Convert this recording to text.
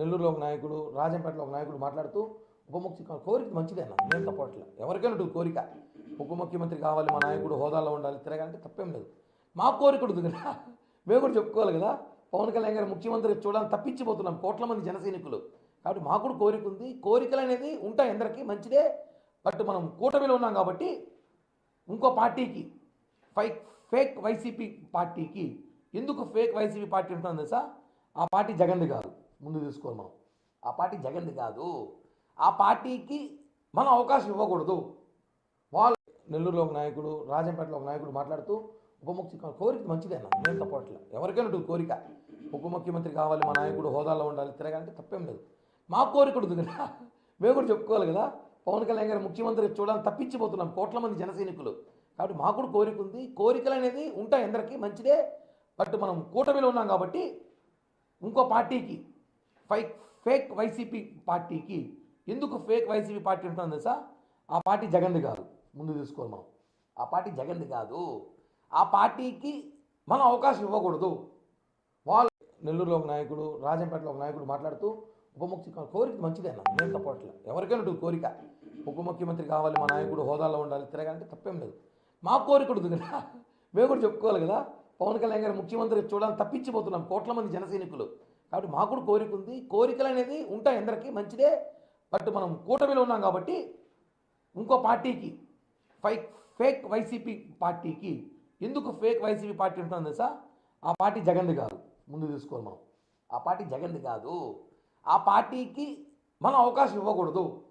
నెల్లూరులో ఒక నాయకుడు రాజంపేటలో ఒక నాయకుడు మాట్లాడుతూ ఉప ముఖ్యమంత్రి కోరిక మంచిదే అన్న నేను తప్పట్లే. ఎవరికైనా ఉంటుంది కోరిక. ఉప ముఖ్యమంత్రి కావాలి మా నాయకుడు హోదాలో ఉండాలి తిరగాలంటే తప్పేం లేదు. మా కోరిక ఉంటుంది కదా. మేము కూడా చెప్పుకోవాలి కదా. పవన్ కళ్యాణ్ గారు ముఖ్యమంత్రి చూడాలని తప్పించిపోతున్నాం కోట్ల మంది జన సైనికులు. కాబట్టి మాకు కూడా కోరిక ఉంది. కోరికలు అనేది ఉంటాయి అందరికీ మంచిదే. బట్ మనం కూటమిలో ఉన్నాం కాబట్టి ఇంకో పార్టీకి ఫైక్ ఫేక్ వైసీపీ పార్టీకి ఎందుకు ఫేక్ వైసీపీ పార్టీ ఉంటుంది తెలుసా? ఆ పార్టీ జగన్ది కాదు. ముందు తీసుకోవాలి మనం. ఆ పార్టీ జగన్ది కాదు. ఆ పార్టీకి మనం అవకాశం ఇవ్వకూడదు. వాళ్ళు నెల్లూరులో ఒక నాయకుడు రాజంపేటలో ఒక నాయకుడు మాట్లాడుతూ ఉప ముఖ్యమంత్రి కోరిక మంచిదే అన్న. నేను తప్పట్లే ఎవరికైనా ఉంటుంది కోరిక. ఉప ముఖ్యమంత్రి కావాలి మా నాయకుడు హోదాలో ఉండాలి తిరగాలంటే తప్పేం లేదు. మా కోరిక ఉంటుంది కదా. మేము కూడా చెప్పుకోవాలి కదా. పవన్ కళ్యాణ్ గారు ముఖ్యమంత్రి చూడాలని తప్పించిపోతున్నాం కోట్ల మంది జన సైనికులు. కాబట్టి మాకు కూడా కోరిక ఉంది. కోరికలు అనేది ఉంటాయి అందరికీ మంచిదే. బట్ మనం కూటమిలో ఉన్నాం కాబట్టి ఇంకో పార్టీకి ఫైక్ ఫేక్ వైసీపీ పార్టీకి ఎందుకు ఫేక్ వైసీపీ పార్టీ ఉంటుంది తెలుసా? ఆ పార్టీ జగన్ది కాదు. ముందు తీసుకోవాలి మనం. ఆ పార్టీ జగన్ది కాదు. ఆ పార్టీకి మనం అవకాశం ఇవ్వకూడదు. వాళ్ళు నెల్లూరులో ఒక నాయకుడు రాజంపేటలో ఒక నాయకుడు మాట్లాడుతూ ఉప ముఖ్యమంత్రి కోరిక మంచిదేనా నేను తప్పట్లే. ఎవరికైనా ఉంటుంది కోరిక. ఉప ముఖ్యమంత్రి కావాలి మా నాయకుడు హోదాలో ఉండాలి తిరగాలంటే తప్పేం లేదు. మా కోరిక ఉంటుంది కదా. మేము కూడా చెప్పుకోవాలి కదా. పవన్ కళ్యాణ్ గారు ముఖ్యమంత్రి చూడాలని తప్పించిపోతున్నాం కోట్ల మంది జన సైనికులు. కాబట్టి మాకు కూడా కోరిక ఉంది. కోరికలు అనేది ఉంటాయి అందరికీ మంచిదే. బట్ మనం కూటమిలో ఉన్నాం కాబట్టి ఇంకో పార్టీకి ఫై ఫేక్ వైసీపీ పార్టీకి ఎందుకు ఫేక్ వైసీపీ పార్టీ ఉంటుంది తెలుసా? ఆ పార్టీ జగన్ది కాదు. ముందు తీసుకోవాలి మనం. ఆ పార్టీ జగన్ది కాదు. ఆ పార్టీకి మనం అవకాశం ఇవ్వకూడదు.